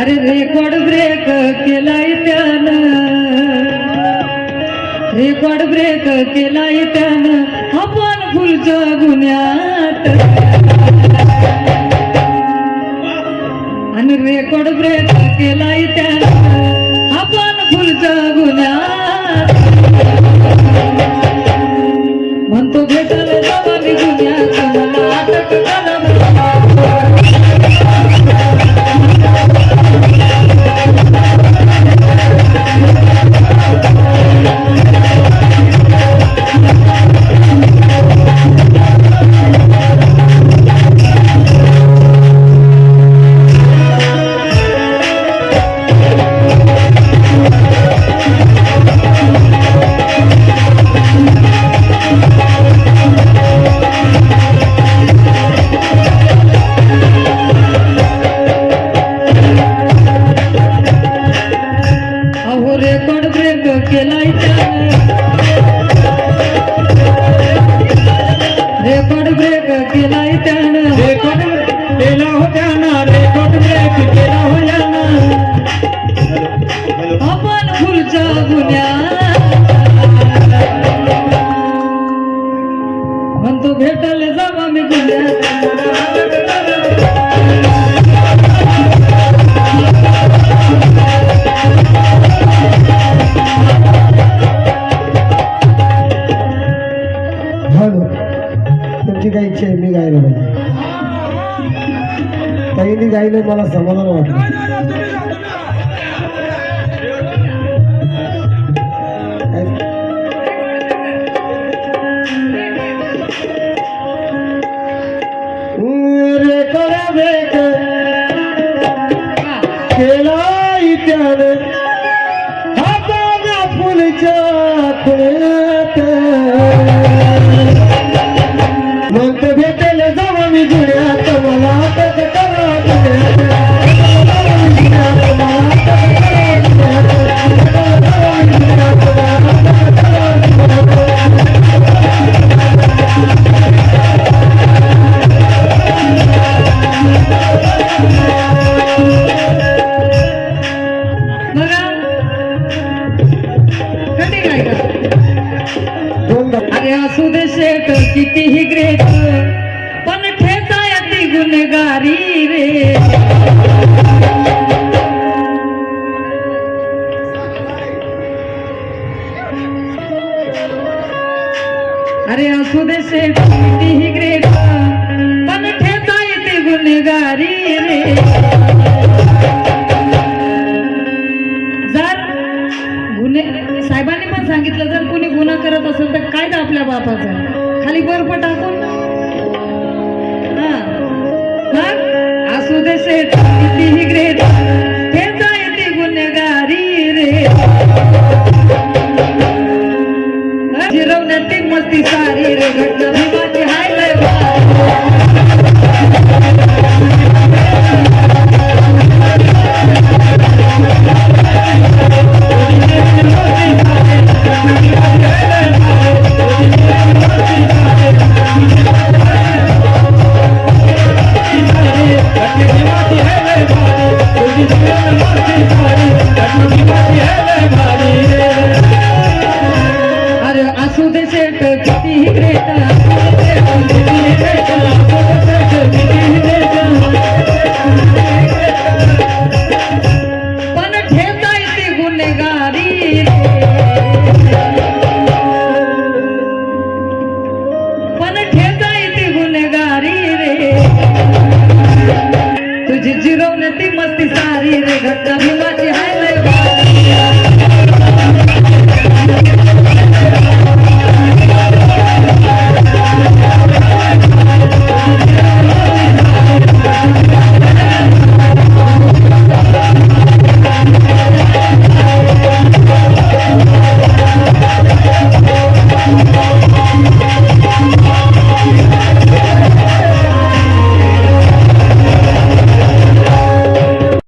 अरे record break केलाय त्यानं. रेकॉर्ड ब्रेक केलाय त्यानं. आपण फुलच्या गुन्ह्यात. आणि रेकॉर्ड ब्रेक केलाय त्यानं. आपण फुलच्या गुन्ह्यात. ब्रेक केला त्यानं रेकॉर्ड केला हो ना रेकॉर्ड ब्रेक केला होत्या ना आपण फुलच्या गुन्हा काय इच्छा आहे मी गायला पाहिजे ताईंनी गायलं मला समाधान वाटलं काय- रे करा बेक केला त्याने हाताना फुलच्या अरे असू दे शेट कितीही ग्रेट पण ठेचा येते गुन्हेगारी रे. जर गुन्हे साहेबांनी पण सांगितलं जर कोणी गुन्हा करत असेल तर कायदा आपल्या बापाचा. खाली बर्फ टाकून अरे